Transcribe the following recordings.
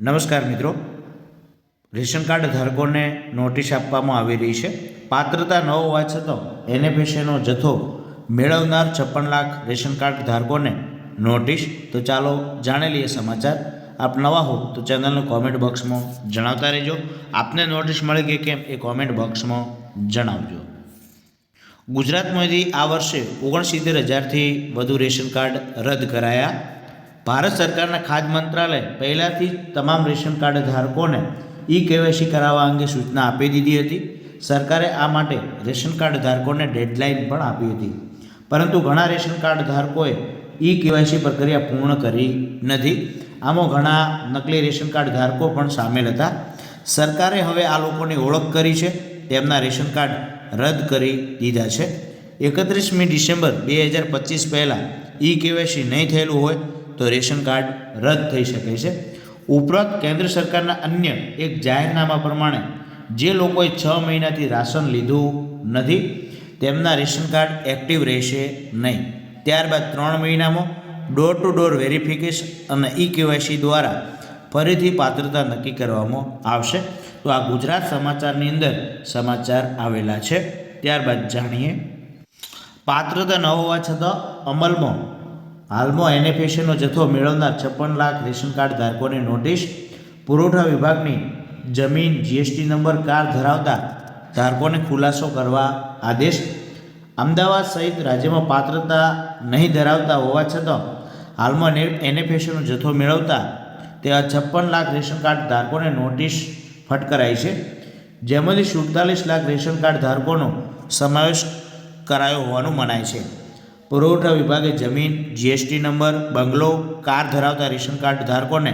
નમસ્કાર મિત્રો. Ration card ધારકોને નોટિસ આપવામાં આવી રહી છે. પાત્રતા ન હોવા છતાં એનએફએસએનો જથ્થો મેળવનાર છપ્પન લાખ રેશન કાર્ડ ધારકોને નોટિસ. તો ચાલો જાણી લઈએ સમાચાર. આપ નવા હો તો ચેનલને કોમેન્ટ બોક્સમાં જણાવતા રહેજો. આપને નોટિસ મળી કે કેમ એ કોમેન્ટ બોક્સમાં જણાવજો. ગુજરાતમાંથી આ વર્ષે ઓગણસિત્તેર હજારથી વધુ રેશન કાર્ડ રદ કરાયા. ભારત સરકારના ખાદ્ય મંત્રાલય પહેલાંથી જ તમામ રેશન કાર્ડ ધારકોને ઈ કેવાયસી કરાવવા અંગે સૂચના આપી દીધી હતી. સરકારે આ માટે રેશન કાર્ડ ધારકોને ડેડલાઇન પણ આપી હતી. પરંતુ ઘણા રેશન કાર્ડ ધારકોએ ઈ કેવાયસી પ્રક્રિયા પૂર્ણ કરી નથી. આમાં ઘણા નકલી રેશન કાર્ડ ધારકો પણ સામેલ હતા. સરકારે હવે આ લોકોની ઓળખ કરી છે. તેમના રેશન કાર્ડ રદ કરી દીધા છે. એકત્રીસમી ડિસેમ્બર બે હજાર પચીસ પહેલાં ઈ કેવાયસી નહીં થયેલું હોય તો રેશન કાર્ડ રદ થઈ શકે છે. ઉપરાંત કેન્દ્ર સરકારના અન્ય એક જાહેરનામા પ્રમાણે, જે લોકોએ છ મહિનાથી રાશન લીધું નથી, તેમના રેશન કાર્ડ એક્ટિવ રહેશે નહીં. ત્યારબાદ ત્રણ મહિનામાં ડોર ટુ ડોર વેરિફિકેશન અને ઈ કેવાયસી દ્વારા ફરીથી પાત્રતા નક્કી કરવામાં આવશે. તો આ ગુજરાત સમાચારની અંદર સમાચાર આવેલા છે. ત્યારબાદ જાણીએ. પાત્રતા ન હોવા છતાં અમલમાં હાલમાં એનએફએસનો જથ્થો મેળવનાર છપ્પન લાખ રેશન કાર્ડ ધારકોને નોટિસ. પુરવઠા વિભાગની જમીન જીએસટી નંબર કાર ધરાવતા ધારકોને ખુલાસો કરવા આદેશ. અમદાવાદ સહિત રાજ્યમાં પાત્રતા નહીં ધરાવતા હોવા છતાં હાલમાં એનએફએસનો જથ્થો મેળવતા તેવા છપ્પન લાખ રેશન કાર્ડ ધારકોને નોટિસ ફટકરાઈ છે. જેમાંથી સુડતાલીસ લાખ રેશન કાર્ડ ધારકોનો સમાવેશ કરાયો હોવાનું મનાય છે. પુરવઠા વિભાગે જમીન જીએસટી નંબર, બંગલો, કાર ધરાવતા રેશન કાર્ડ ધારકોને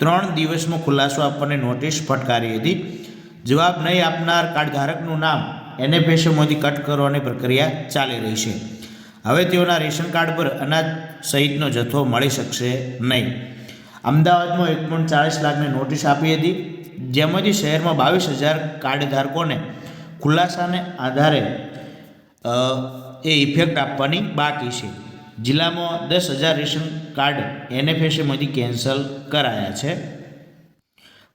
ત્રણ દિવસમાં ખુલાસો આપવાની નોટિસ ફટકારી હતી. જવાબ નહીં આપનાર કાર્ડ ધારકનું નામ એનએફએસએમાંથી કટ કરવાની પ્રક્રિયા ચાલી રહી છે. હવે તેઓના રેશન કાર્ડ પર અનાજ સહિતનો જથ્થો મળી શકશે નહીં. અમદાવાદમાં એક પોઈન્ટ ચાળીસ લાખની નોટિસ આપી હતી. જેમાંથી શહેરમાં બાવીસ હજાર કાર્ડ ધારકોને ખુલાસાને આધારે એ ઇફેક્ટ આપવાની બાકી છે. જિલ્લામાં દસ હજાર રેશન કાર્ડ એનએફએસએમાંથી કેન્સલ કરાયા છે.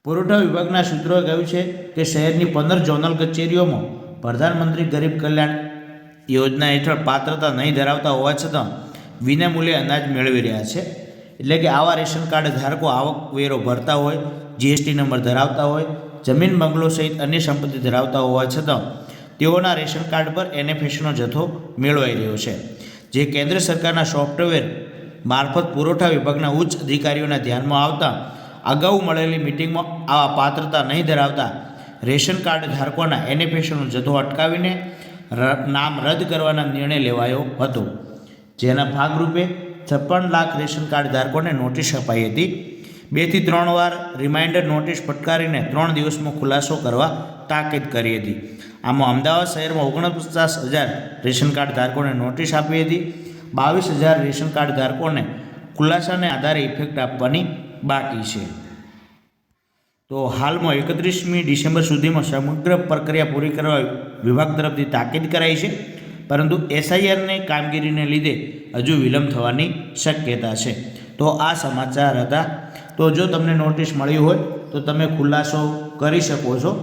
પુરવઠા વિભાગના સૂત્રોએ કહ્યું છે કે શહેરની પંદર ઝોનલ કચેરીઓમાં પ્રધાનમંત્રી ગરીબ કલ્યાણ યોજના હેઠળ પાત્રતા નહીં ધરાવતા હોવા છતાં વિનામૂલ્યે અનાજ મેળવી રહ્યા છે. એટલે કે આવા રેશન કાર્ડ ધારકો આવક વેરો ભરતા હોય જીએસટી નંબર ધરાવતા હોય, જમીન બંગલો સહિત અન્ય સંપત્તિ ધરાવતા હોવા છતાં તેઓના રેશન કાર્ડ પર એનએફએસનો જથ્થો મેળવાઈ રહ્યો છે, જે કેન્દ્ર સરકારના સોફ્ટવેર મારફત પુરવઠા વિભાગના ઉચ્ચ અધિકારીઓના ધ્યાનમાં આવતા અગાઉ મળેલી મિટિંગમાં આવા પાત્રતા નહીં ધરાવતા રેશન કાર્ડ ધારકોના એનએફએસનો જથ્થો અટકાવીને નામ રદ કરવાના નિર્ણય લેવાયો હતો. જેના ભાગરૂપે છપ્પન લાખ રેશન કાર્ડ ધારકોને નોટિસ અપાઈ હતી. બેથી ત્રણ વાર રિમાઇન્ડર નોટિસ ફટકારીને ત્રણ દિવસમાં ખુલાસો કરવા તાકીદ કરી હતી. આમાં અમદાવાદ શહેરમાં ઓગણપચાસ હજાર રેશન કાર્ડ ધારકોને નોટિસ આપી હતી. બાવીસ હજાર રેશન કાર્ડ ધારકોને ખુલાસાને આધારે ઇફેક્ટ આપવાની બાકી છે. તો હાલમાં એકત્રીસમી ડિસેમ્બર સુધીમાં સમગ્ર પ્રક્રિયા પૂરી કરવા વિભાગ તરફથી તાકીદ કરાઈ છે. પરંતુ એસઆઈઆરની કામગીરીને લીધે હજુ વિલંબ થવાની શક્યતા છે. તો આ સમાચાર હતા. તો જો તમને નોટિસ મળી હોય તો તમે ખુલાસો કરી શકો છો.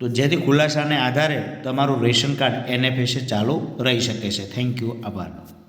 તો જેથી ખુલાસાને આધારે તમારું રેશન કાર્ડ એનએફએસએ ચાલુ રહી શકે છે. થેન્ક યુ આભાર.